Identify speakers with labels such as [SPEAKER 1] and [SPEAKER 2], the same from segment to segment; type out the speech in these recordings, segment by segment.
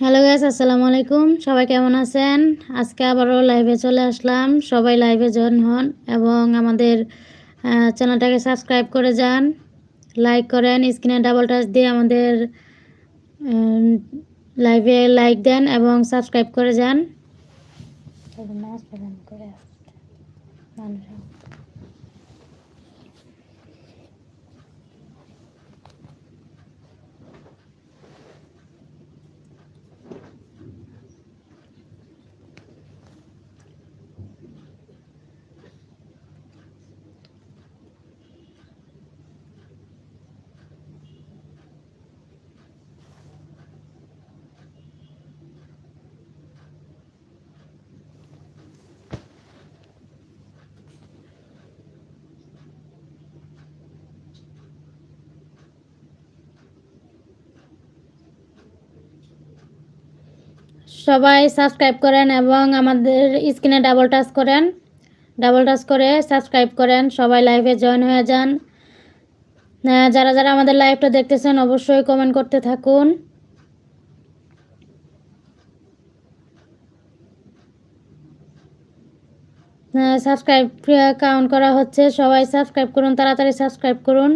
[SPEAKER 1] Hello gas আসসালামু আলাইকুম। সবাই কেমন আছেন? আজকে আবারও লাইভে চলে আসলাম। সবাই লাইভে জয়েন হন এবং আমাদের চ্যানেলটাকে সাবস্ক্রাইব করে যান। লাইক করেন স্ক্রিনে ডাবল টাচ দিয়ে আমাদের লাইভে লাইক দেন এবং সাবস্ক্রাইব করে যান। সবাই সাবস্ক্রাইব করেন এবং আমাদের স্ক্রিনে ডাবল টাচ করেন। ডাবল টাচ করে সাবস্ক্রাইব করেন, সবাই লাইভে জয়েন হয়ে যান। যারা যারা আমাদের লাইভটা দেখতেছেন, অবশ্যই কমেন্ট করতে থাকুন। সাবস্ক্রাইব কাউন্ট করা হচ্ছে। সবাই সাবস্ক্রাইব করুন, তাড়াতাড়ি সাবস্ক্রাইব করুন।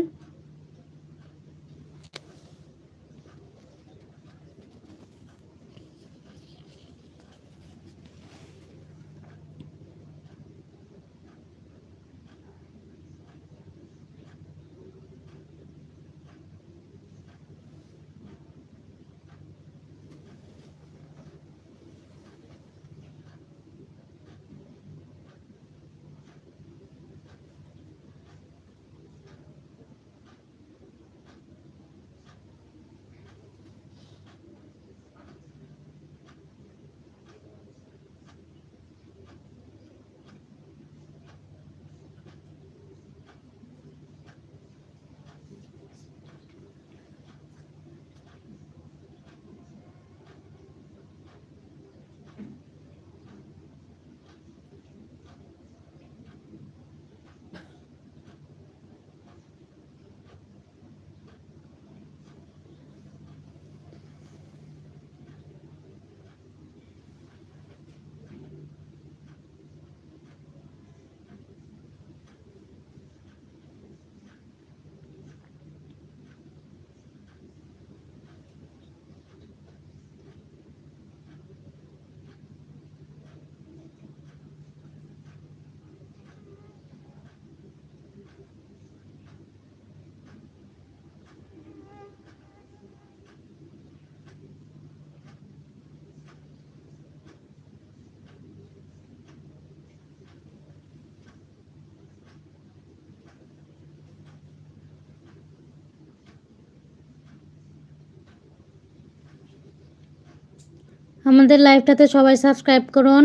[SPEAKER 1] আমাদের লাইভটাতে সবাই সাবস্ক্রাইব করুন,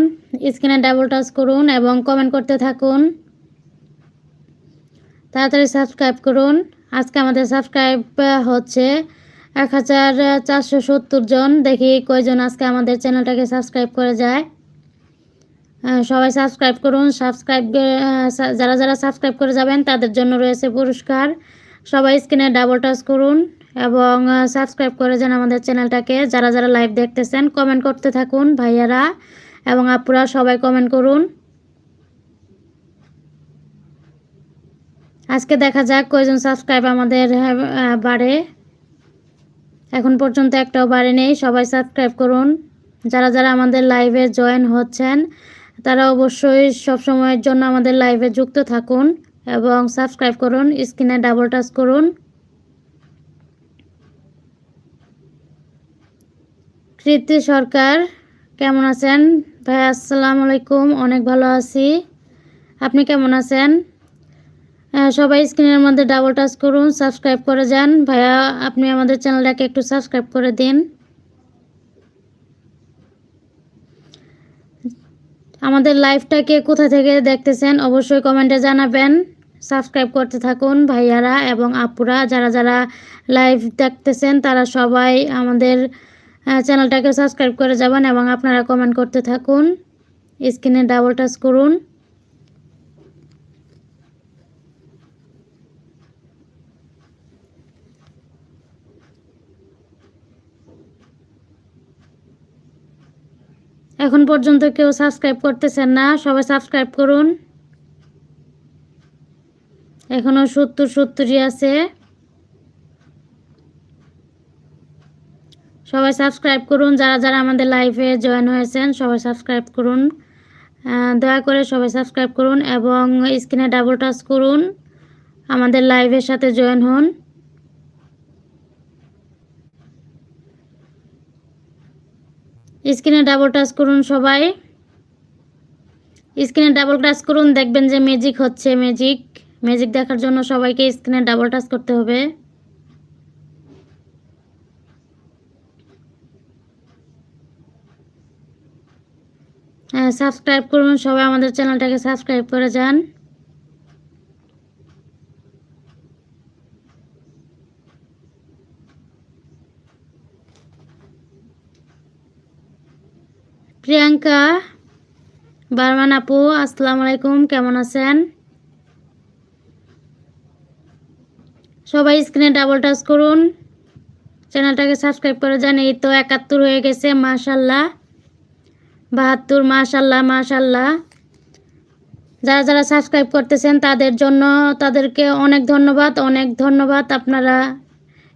[SPEAKER 1] স্ক্রিনে ডাবল টাচ করুন এবং কমেন্ট করতে থাকুন। তাড়াতাড়ি সাবস্ক্রাইব করুন। আজকে আমাদের সাবস্ক্রাইব হচ্ছে এক হাজার চারশো সত্তর জন। দেখি কয়জন আজকে আমাদের চ্যানেলটাকে সাবস্ক্রাইব করে যায়। সবাই সাবস্ক্রাইব করুন। সাবস্ক্রাইব যারা যারা সাবস্ক্রাইব করে যাবেন, তাদের জন্য রয়েছে পুরস্কার। সবাই স্ক্রিনে ডাবল টাচ করুন। এবং সাবস্ক্রাইব করে যান আমাদের চ্যানেলটাকে। যারা যারা লাইভ দেখতেছেন কমেন্ট করতে থাকুন ভাইয়ারা। এবং আপুরা সবাই কমেন্ট করুন। আজকে দেখা যাক কয়জন সাবস্ক্রাইব আমাদের বাড়ে। এখন পর্যন্ত একটাও বাড়ে নেই, সবাই সাবস্ক্রাইব করুন। যারা যারা আমাদের লাইভে জয়েন হচ্ছেন, তারা অবশ্যই সব সময়ের জন্য আমাদের লাইভে যুক্ত থাকুন এবং সাবস্ক্রাইব করুন স্ক্রিনে ডাবল টাচ করুন। কৃতি সরকার, কেমন আছেন? ভাই, আসসালামু আলাইকুম, অনেক ভালো আছি। আপনি কেমন আছেন? সবাই স্ক্রিনের মধ্যে ডাবল টাচ করুন সাবস্ক্রাইব করে যান। ভাইয়া, আপনি আমাদের চ্যানেলটাকে একটু সাবস্ক্রাইব করে দিন। আমাদের লাইভটাকে কোথা থেকে দেখতেছেন, অবশ্যই কমেন্টে জানাবেন। সাবস্ক্রাইব করতে থাকুন, ভাইয়ারা এবং আপুরা, যারা যারা লাইভ দেখতেছেন, তারা সবাই আমাদের হ্যাঁ, চ্যানেলটাকে সাবস্ক্রাইব করে যাবেন এবং আপনারা কমেন্ট করতে থাকুন। স্ক্রিনে ডাবল টাচ করুন। এখন পর্যন্ত কেউ সাবস্ক্রাইব করতেছেন না, সবাই সাবস্ক্রাইব করুন। এখনও সত্তর সত্তরই আছে। সবাই সাবস্ক্রাইব করুন। যারা যারা আমাদের লাইভে জয়েন হয়েছেন, সবাই সাবস্ক্রাইব করুন। দয়া করে সবাই সাবস্ক্রাইব করুন এবং স্ক্রিনে ডাবল টাচ করুন। আমাদের লাইভের সাথে জয়েন হন। স্ক্রিনে ডাবল টাচ করুন সবাই। স্ক্রিনে ডাবল টাচ করুন, দেখবেন যে ম্যাজিক হচ্ছে ম্যাজিক ম্যাজিক দেখার জন্য সবাইকে স্ক্রিনে ডাবল টাচ করতে হবে। সাবস্ক্রাইব করুন। সবাই আমাদের চ্যানেলটাকে সাবস্ক্রাইব করে যান। প্রিয়াঙ্কা, বারমান আপু, আসসালামু আলাইকুম, কেমন আছেন? সবাই স্ক্রিনে ডাবল টাচ করুন। চ্যানেলটাকে সাবস্ক্রাইব করে যান। এই তো একাত্তর হয়ে গেছে, মাশাল্লাহ। বাহাত্তর, মাশাল্লাহ মাশাল্লাহ। যারা যারা সাবস্ক্রাইব করতেছেন, তাদের জন্য তাদেরকে অনেক ধন্যবাদ অনেক ধন্যবাদ আপনারা।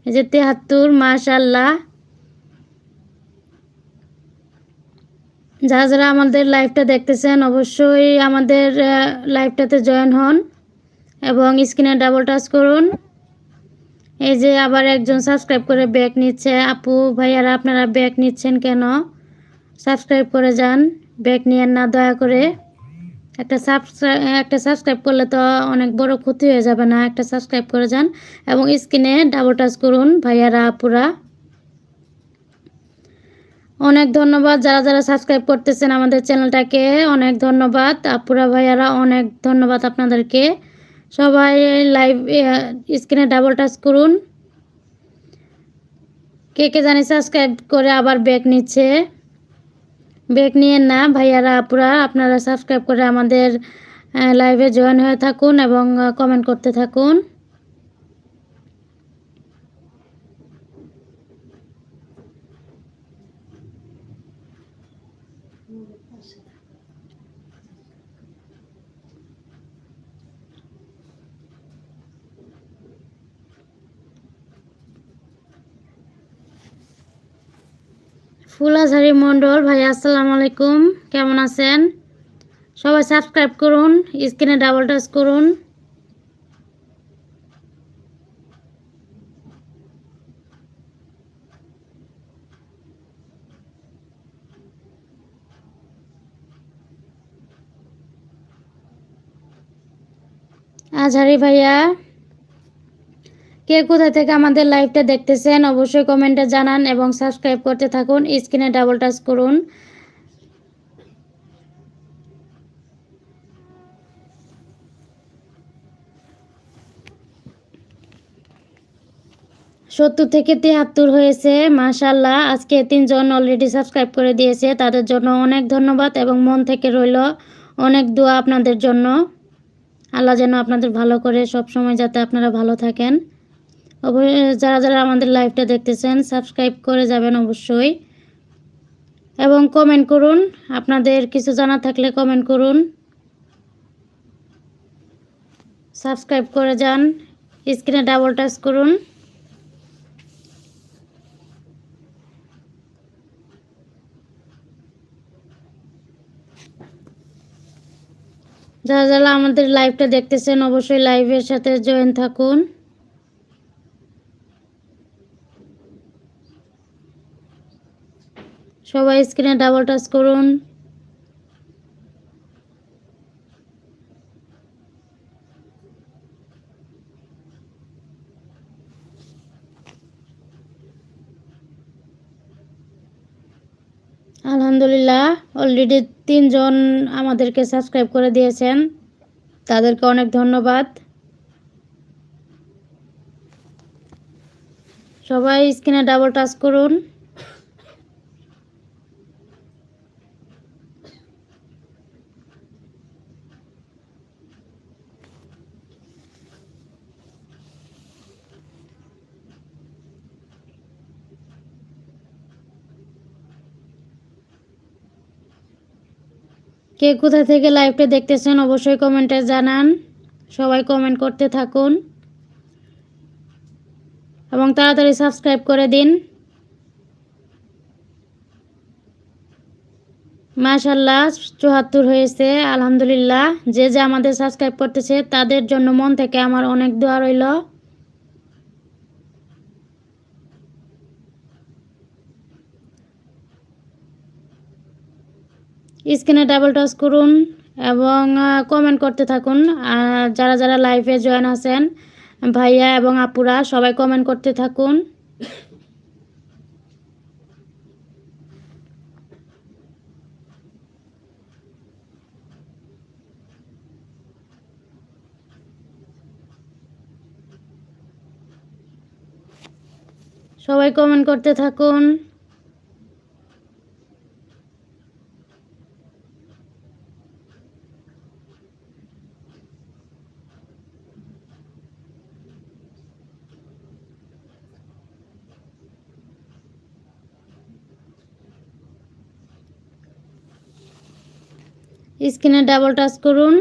[SPEAKER 1] এই যে তেহাত্তর, মাশাল্লাহ। যারা যারা আমাদের লাইভটা দেখতেছেন, অবশ্যই আমাদের লাইভটাতে জয়েন হন এবং স্ক্রিনে ডাবল টাচ করুন। এই যে আবার একজন সাবস্ক্রাইব করে ব্যাক নিচ্ছে। আপু, ভাইয়ারা, আপনারা ব্যাক নিচ্ছেন কেন? সাবস্ক্রাইব করে যান। ব্যাক নিয়েন না দয়া করে। একটা সাবস্ক্রাইব একটা সাবস্ক্রাইব করলে তো অনেক বড় ক্ষতি হয়ে যাবে না। একটা সাবস্ক্রাইব করে যান এবং স্ক্রিনে ডাবল টাচ করুন ভাইয়ারা, আপুরা। অনেক ধন্যবাদ যারা যারা সাবস্ক্রাইব করতেছেন আমাদের চ্যানেলটাকে। অনেক ধন্যবাদ, আপুরা, ভাইয়ারা, অনেক ধন্যবাদ আপনাদেরকে। সবাই লাইভ স্ক্রিনে ডাবল টাচ করুন। কে কে জানি সাবস্ক্রাইব করে আবার ব্যাক নিচ্ছে। ব্যাক নিয়ে না। ভাইয়ারা, আপুরা, আপনারা সাবস্ক্রাইব করে আমাদের লাইভে জয়েন হয়ে থাকুন এবং কমেন্ট করতে থাকুন। ফুলাঝারি মণ্ডল, ভাই, আসসালামু আলাইকুম। কেমন আছেন? সবাই সাবস্ক্রাইব করুন, স্ক্রিনে ডাবল টাচ করুন। আজহারি ভাইয়া কে কোথা থেকে আমাদের লাইভটা দেখতেছেন অবশ্যই কমেন্টে জানান এবং সাবস্ক্রাইব করতে থাকুন। স্ক্রিনে ডাবল টাচ করুন। সত্তর থেকে তিয়াত্তর হয়েছে মাশাল্লাহ আজকে তিনজন অলরেডি সাবস্ক্রাইব করে দিয়েছে, তাদের জন্য অনেক ধন্যবাদ এবং মন থেকে রইল অনেক দোয়া আপনাদের জন্য। আল্লাহ যেন আপনাদের ভালো করে সব সময় যাতে আপনারা ভালো থাকেন। যারা যারা আমাদের লাইভটা দেখতেছেন সাবস্ক্রাইব করে যাবেন অবশ্যই। এবং কমেন্ট করুন, আপনাদের কিছু জানা থাকলে কমেন্ট করুন। সাবস্ক্রাইব করে যান স্ক্রিনে ডাবল টাচ করুন। যারা যারা আমাদের লাইভটা দেখতেছেন, অবশ্যই লাইভের সাথে জয়েন থাকুন। সবাই স্ক্রিনে ডাবল টাচ করুন। আলহামদুলিল্লাহ অলরেডি তিনজন আমাদেরকে সাবস্ক্রাইব করে দিয়েছেন। তাদেরকে অনেক ধন্যবাদ। সবাই স্ক্রিনে ডাবল টাচ করুন। কে কোথা থেকে লাইভটা দেখতেছেন অবশ্যই কমেন্টে জানান। সবাই কমেন্ট করতে থাকুন। এবং তাড়াতাড়ি সাবস্ক্রাইব করে দিন। মাশাল্লাহ চুয়াত্তর হয়েছে, আলহামদুলিল্লাহ। যে যে আমাদের সাবস্ক্রাইব করতেছে, তাদের জন্য মন থেকে আমার অনেক দোয়া রইল। স্ক্রিনে ডাবল টাচ করুন এবং কমেন্ট করতে থাকুন। যারা যারা লাইভে জয়েন আছেন, ভাইয়া এবং আপুরা, সবাই কমেন্ট করতে থাকুন। সবাই কমেন্ট করতে থাকুন। স্ক্রিনে ডাবল টাচ করুন।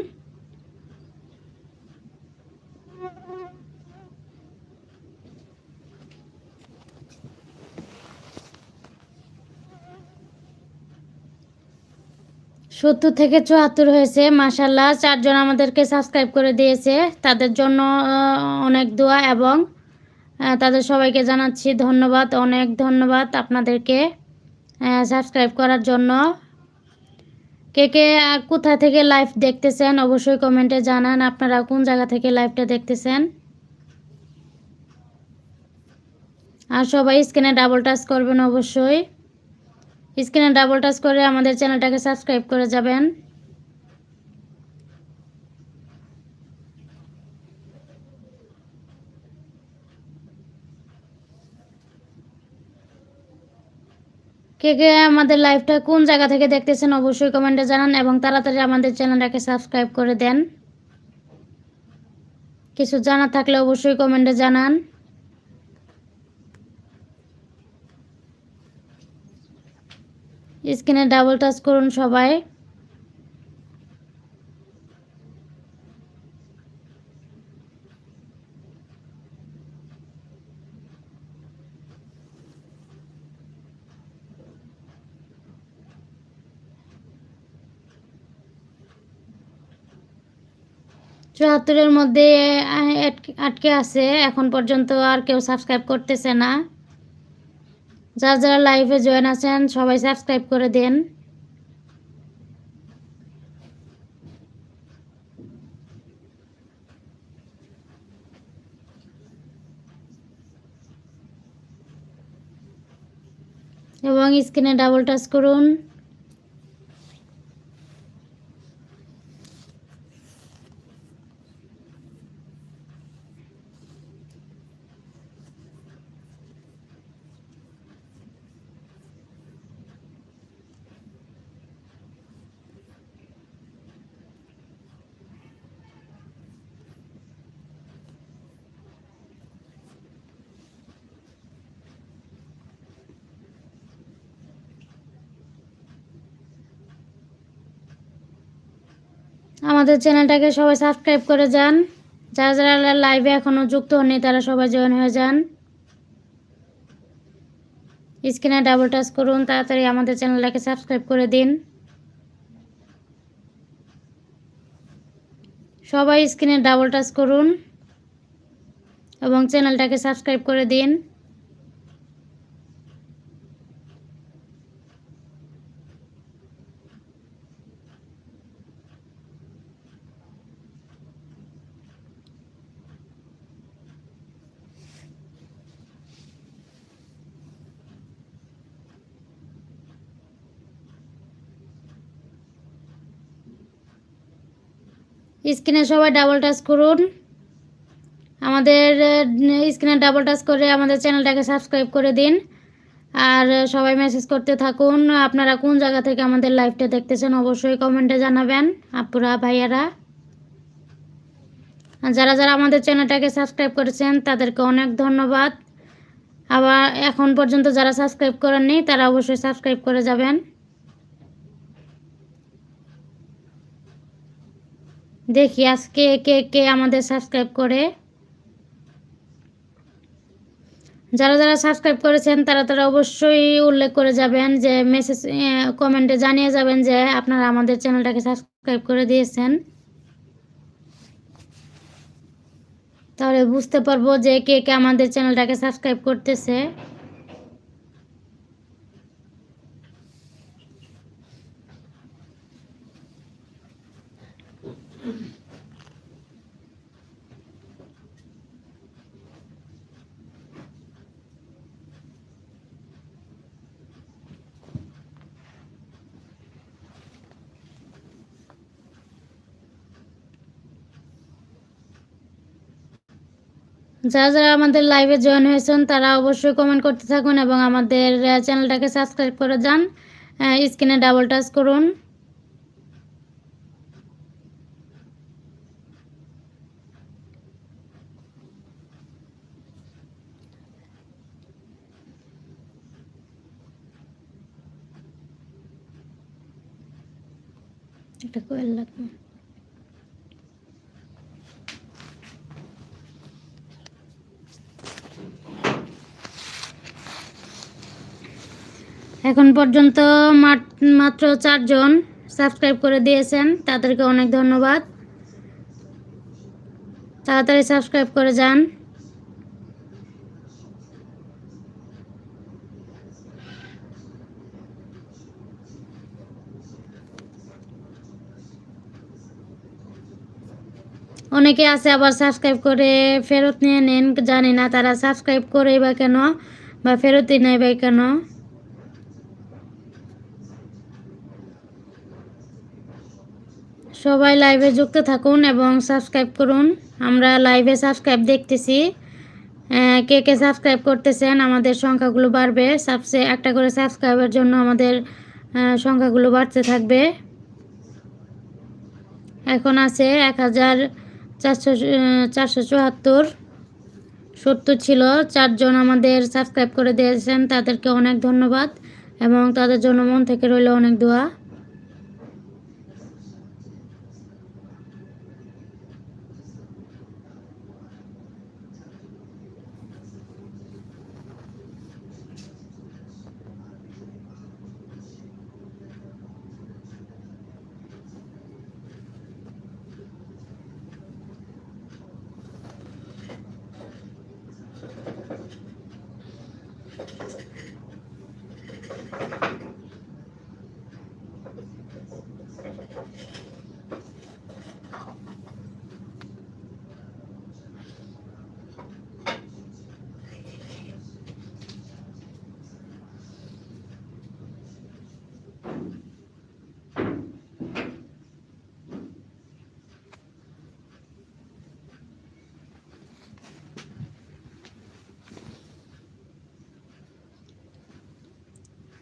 [SPEAKER 1] সত্তর থেকে চুয়াত্তর হয়েছে মাসাল্লাহ চারজন আমাদেরকে সাবস্ক্রাইব করে দিয়েছে। তাদের জন্য অনেক দোয়া এবং তাদের সবাইকে জানাচ্ছি ধন্যবাদ, অনেক ধন্যবাদ আপনাদেরকে সাবস্ক্রাইব করার জন্য। কে কে কোথা থেকে লাইভ দেখতেছেন অবশ্যই কমেন্টে জানান। আপনারা কোন জায়গা থেকে লাইভটা দেখতেছেন? আর সবাই স্ক্রিনে ডাবল টাচ করবেন অবশ্যই। স্ক্রিনে ডাবল টাচ করে আমাদের চ্যানেলটাকে সাবস্ক্রাইব করে যাবেন। কে কে আমাদের লাইভটা কোন জায়গা থেকে দেখতেছেন অবশ্যই কমেন্টে জানান এবং তাড়াতাড়ি আমাদের চ্যানেলটাকে সাবস্ক্রাইব করে দেন। কিছু জানা থাকলে অবশ্যই কমেন্টে জানান। স্ক্রিনে ডাবল টাচ করুন সবাই। চুয়াত্তরের মধ্যে আটকে- আছে। এখন পর্যন্ত আর কেউ সাবস্ক্রাইব করতেছে না। যারা যারা লাইভে জয়েন আছেন, সবাই সাবস্ক্রাইব করে দেন। এবং স্ক্রিনে ডাবল টাচ করুন। আমাদের চ্যানেলটাকে সবাই সাবস্ক্রাইব করে যান। যারা যারা লাইভে এখনও যুক্ত হননি, তারা সবাই জয়েন হয়ে যান। স্ক্রিনে ডাবল টাচ করুন, তাড়াতাড়ি আমাদের চ্যানেলটাকে সাবস্ক্রাইব করে দিন। সবাই স্ক্রিনে ডাবল টাচ করুন এবং চ্যানেলটাকে সাবস্ক্রাইব করে দিন। স্ক্রিনে সবাই ডাবল টাচ করুন। আমাদের স্ক্রিনে ডাবল টাচ করে আমাদের চ্যানেলটাকে সাবস্ক্রাইব করে দিন। আর সবাই মেসেজ করতে থাকুন। আপনারা কোন জায়গা থেকে আমাদের লাইভটা দেখতেছেন অবশ্যই কমেন্টে জানাবেন। আপুরা, ভাইয়ারা। যারা যারা আমাদের চ্যানেলটাকে সাবস্ক্রাইব করেছেন, তাদেরকে অনেক ধন্যবাদ। আবার এখন পর্যন্ত যারা সাবস্ক্রাইব করেননি, তারা অবশ্যই সাবস্ক্রাইব করে যাবেন। দেখি আজকে কে কে আমাদের সাবস্ক্রাইব করে। যারা যারা সাবস্ক্রাইব করেছেন, তারা তারা অবশ্যই উল্লেখ করে যাবেন যে মেসেজ কমেন্টে জানিয়ে যাবেন যে আপনারা আমাদের চ্যানেলটাকে সাবস্ক্রাইব করে দিয়েছেন। তাহলে বুঝতে পারব যে কে কে আমাদের চ্যানেলটাকে সাবস্ক্রাইব করতেছে। যারা যারা আমাদের লাইভে জয়েন হয়েছেন, তারা অবশ্যই কমেন্ট করতে থাকুন এবং আমাদের চ্যানেলটাকে সাবস্ক্রাইব করে যান। স্ক্রিনে ডাবল টাচ করুন। একটা কোয়েল লাগবে। এখন পর্যন্ত মাত্র চারজন সাবস্ক্রাইব করে দিয়েছেন, তাদেরকে অনেক ধন্যবাদ। তাড়াতাড়ি সাবস্ক্রাইব করে যান। অনেকে আছে আবার সাবস্ক্রাইব করে ফেরত নিয়ে নেন, জানি না তারা সাবস্ক্রাইব করে বা কেন বা ফেরতই নেয় বা কেন। সবাই লাইভে যুক্ত থাকুন এবং সাবস্ক্রাইব করুন। আমরা লাইভে সাবস্ক্রাইব দেখতেছি। কে কে সাবস্ক্রাইব করতেছেন, আমাদের সংখ্যাগুলো বাড়বে। সাবসে একটা করে সাবস্ক্রাইবের জন্য আমাদের সংখ্যাগুলো বাড়তে থাকবে। এখন আছে এক হাজার চারশো চারশো চুয়াত্তর। সত্তর ছিল। চারজন আমাদের সাবস্ক্রাইব করে দিয়েছেন। তাদেরকে অনেক ধন্যবাদ এবং তাদের জন্য মন থেকে রইল অনেক দোয়া।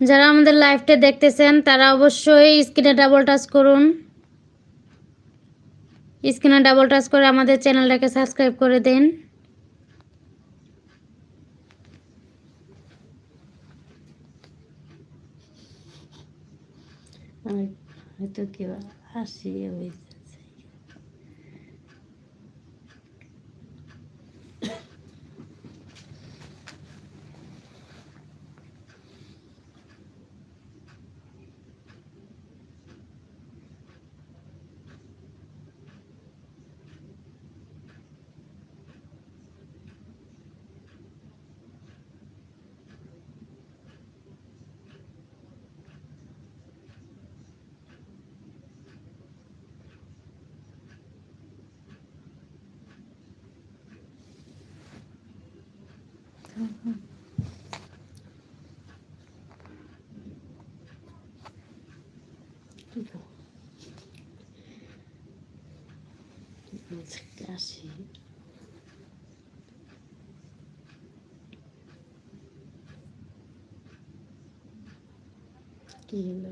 [SPEAKER 1] যারা আমাদের লাইভটা দেখতেছেন, তারা অবশ্যই স্ক্রিনে ডাবল টাচ করুন। স্ক্রিনে ডাবল টাচ করে আমাদের চ্যানেলটাকে সাবস্ক্রাইব করে দিন।
[SPEAKER 2] হয়তো কেউ আসি ওই আসি কি হলো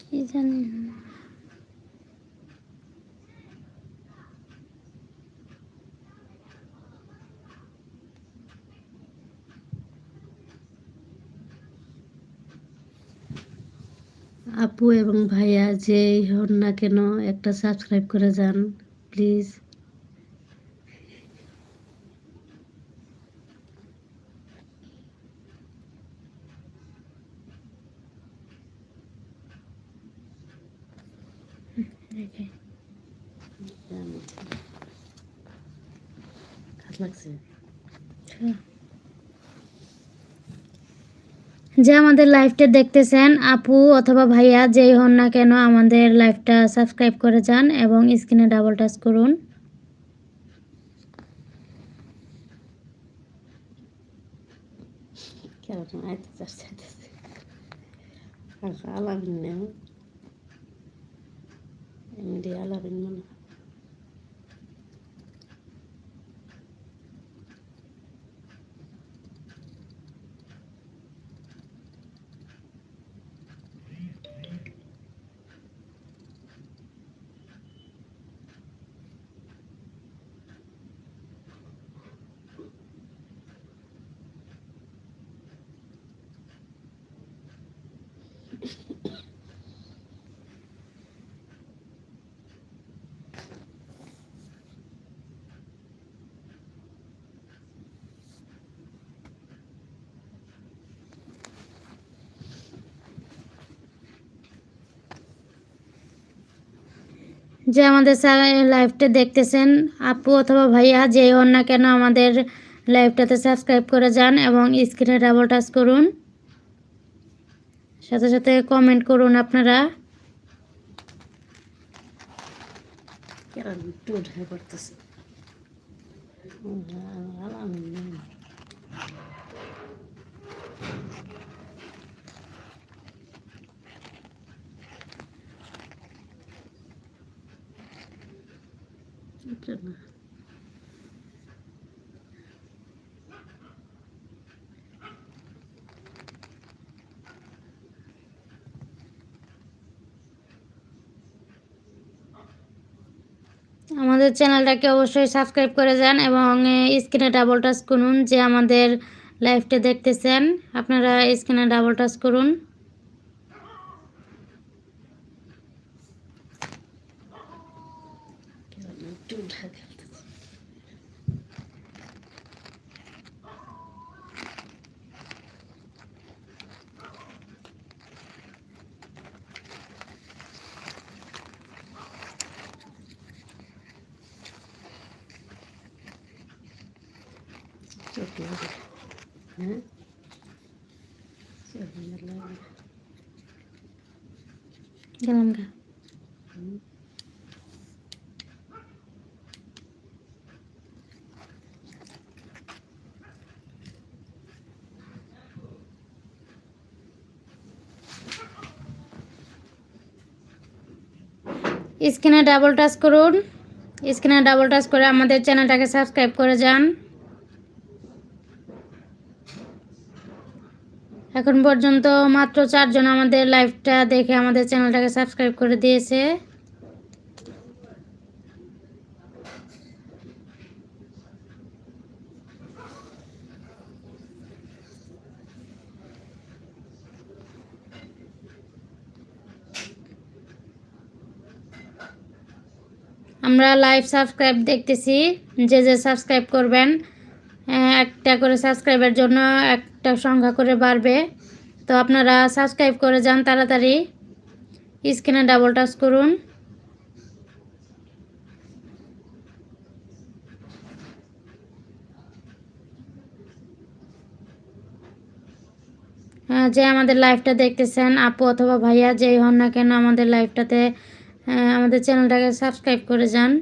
[SPEAKER 1] কি জানি
[SPEAKER 2] আপু এবং ভাইয়া যেই হন না কেন একটা সাবস্ক্রাইব করে যান প্লিজ
[SPEAKER 1] যে আমাদের লাইভটা দেখতেছেন, আপু অথবা ভাইয়া, যেই হন না কেন, আমাদের লাইভটা সাবস্ক্রাইব করে যান এবং স্ক্রিনে ডাবল টাচ করুন।
[SPEAKER 2] আলাবিন আলাবিন মনে হয়।
[SPEAKER 1] যে আমাদের স্যার লাইভটা দেখতেছেন, আপু অথবা ভাইয়া যেই হন না কেন আমাদের লাইভটাতে সাবস্ক্রাইব করে যান এবং স্ক্রিনে ডাবল টাচ করুন। সাথে সাথে কমেন্ট করুন আপনারা।
[SPEAKER 2] কেমন একটু উঠে পড়তেছে আলাবিন না এটা না
[SPEAKER 1] আমাদের চ্যানেলটাকে অবশ্যই সাবস্ক্রাইব করে যান এবং স্ক্রিনে ডাবল টাচ করুন যে আমাদের লাইভটা দেখতেছেন। আপনারা স্ক্রিনে ডাবল টাচ করুন। গেলাম গা স্ক্রিনে ডাবল টাচ করুন। স্ক্রিনে ডাবল টাচ করে আমাদের চ্যানেলটাকে সাবস্ক্রাইব করে যান। এখন পর্যন্ত মাত্র চারজন আমাদের লাইভটা দেখে আমাদের চ্যানেলটাকে সাবস্ক্রাইব করে দিয়েছে। আমরা লাইভ সাবস্ক্রাইব দেখতেছি, যে যে সাবস্ক্রাইব করবেন একটা করে সাবস্ক্রাইবের জন্য একটা সংখ্যা করে বাড়বে। তো আপনারা সাবস্ক্রাইব করে যান তাড়াতাড়ি। স্ক্রিনে ডাবল টাচ করুন। আহ, যে আমাদের লাইভটা দেখতেছেন আপু অথবা ভাইয়া যেই হন না কেন আমাদের লাইভটাতে আহ, আমাদের চ্যানেলটাকে সাবস্ক্রাইব করে যান।